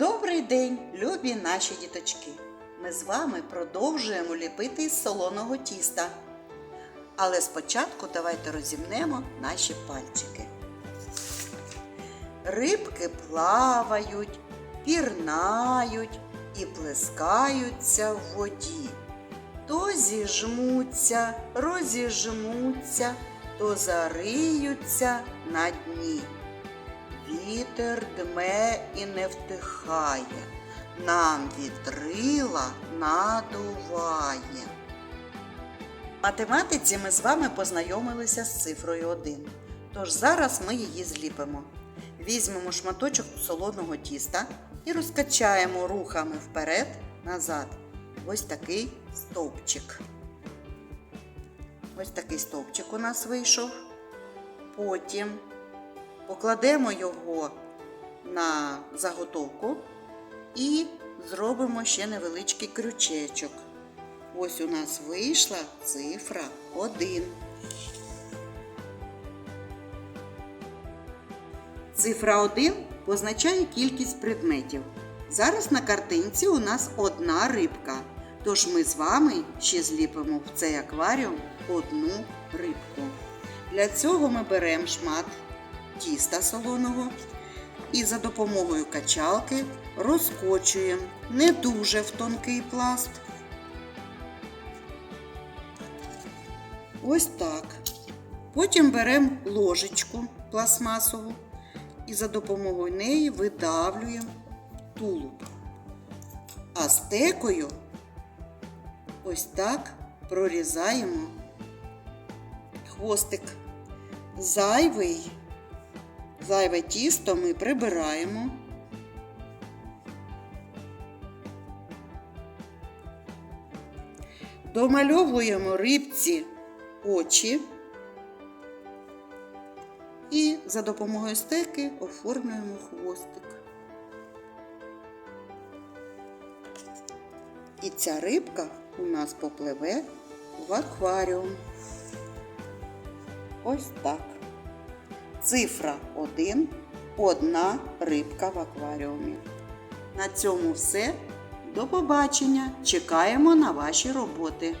Добрий день, любі наші діточки! Ми з вами продовжуємо ліпити із солоного тіста. Але спочатку давайте розімнемо наші пальчики. Рибки плавають, пірнають і плескаються в воді. То зіжмуться, розіжмуться, то зариються на дні. Вітер дме і не втихає, нам вітрила надуває. В математиці ми з вами познайомилися з цифрою 1. Тож зараз ми її зліпимо. Візьмемо шматочок солоного тіста і розкачаємо рухами вперед, назад. Ось такий стовпчик. Ось такий стовпчик у нас вийшов. Потім покладемо його на заготовку і зробимо ще невеличкий крючечок. Ось у нас вийшла цифра 1. Цифра 1 позначає кількість предметів. Зараз на картинці у нас одна рибка. Тож ми з вами ще зліпимо в цей акваріум одну рибку. Для цього ми беремо шмат тіста солоного і за допомогою качалки розкочуємо не дуже в тонкий пласт. Ось так. Потім беремо ложечку пластмасову і за допомогою неї видавлюємо тулуб. А стекою ось так прорізаємо хвостик. Зайвий, зайве тісто ми прибираємо. Домальовуємо рибці очі і за допомогою стеки оформлюємо хвостик. І ця рибка у нас попливе в акваріум. Ось так. Цифра 1. Одна рибка в акваріумі. На цьому все. До побачення. Чекаємо на ваші роботи.